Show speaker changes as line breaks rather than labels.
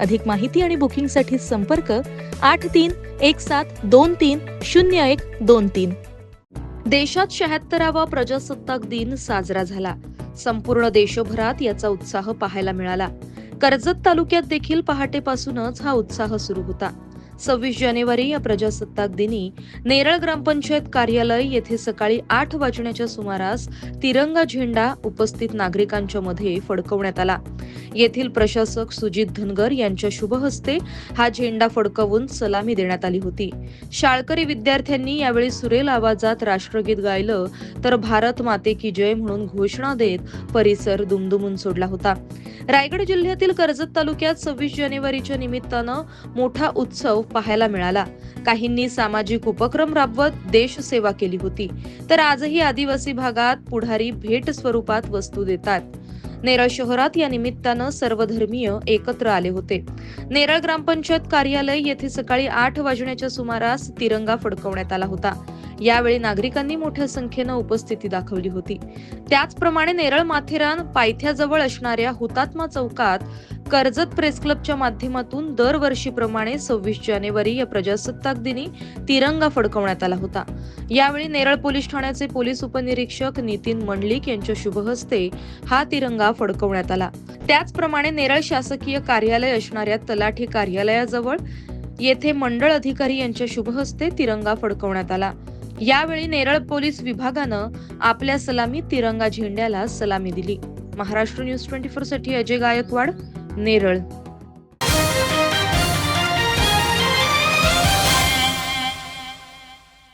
अधिक माहिती आणि बुकिंगसाठी संपर्क आठ तीन एक सात दोन तीन शून्य एक दोन तीन. देशात शहात्तरावा प्रजासत्ताक दिन साजरा झाला. संपूर्ण देशभरात याचा उत्साह पाहायला मिळाला. कर्जत तालुक्यात देखील पहाटेपासूनच हा उत्साह सुरू होता. सव्वीस जानेवारी या प्रजासत्ताक दिनी नेरळ ग्रामपंचायत कार्यालय येथे सकाळी आठ वाजण्याच्या सुमारास तिरंगा झेंडा उपस्थित नागरिकांच्या मध्ये फडकवण्यात आला. येथील प्रशासक सुजित धनगर यांच्या शुभहस्ते हा झेंडा फडकवून सलामी देण्यात आली होती. शाळकरी विद्यार्थ्यांनी यावेळी सुरेल आवाजात राष्ट्रगीत गायलं तर भारत माते की जय म्हणून घोषणा देत परिसर दुमदुमून सोडला होता. रायगड जिल्ह्यातील कर्जत तालुक्यात सव्वीस जानेवारीच्या निमित्तानं मोठा उत्सव पाहायला मिळाला. काहींनी सामाजिक उपक्रम राबवत देशसेवा केली होती. तर आजही आदिवासी भागात पुढारी भेट स्वरूपात वस्तू देतात. नेरळ शहरात या निमित्तानं सर्वधर्मीय एकत्र आले होते. नेरळ ग्रामपंचायत कार्यालय येथे सकाळी आठ वाजण्याच्या सुमारास तिरंगा फडकवण्यात आला होता. यावेळी नागरिकांनी मोठ्या संख्येनं उपस्थिती दाखवली होती. त्याचप्रमाणे नेरळ माथेरान पायथ्याजवळ असणाऱ्या हुतात्मा चौकात कर्जत प्रेस क्लबच्या माध्यमातून दरवर्षीप्रमाणे सव्वीस जानेवारी या प्रजासत्ताक दिनी तिरंगा फडकवण्यात आला होता. यावेळी नेरळ पोलीस ठाण्याचे पोलीस उपनिरीक्षक नितीन मंडलिक यांच्या शुभहस्ते हा तिरंगा फडकवण्यात आला. त्याचप्रमाणे नेरळ शासकीय कार्यालय असणाऱ्या तलाठी कार्यालयाजवळ येथे मंडळ अधिकारी यांच्या शुभहस्ते तिरंगा फडकवण्यात आला. यावेळी नेरळ पोलीस विभागानं आपल्या सलामी तिरंगा झेंड्याला सलामी दिली. महाराष्ट्र न्यूज ट्वेंटी फोरसाठी अजय गायकवाड. नेरळ.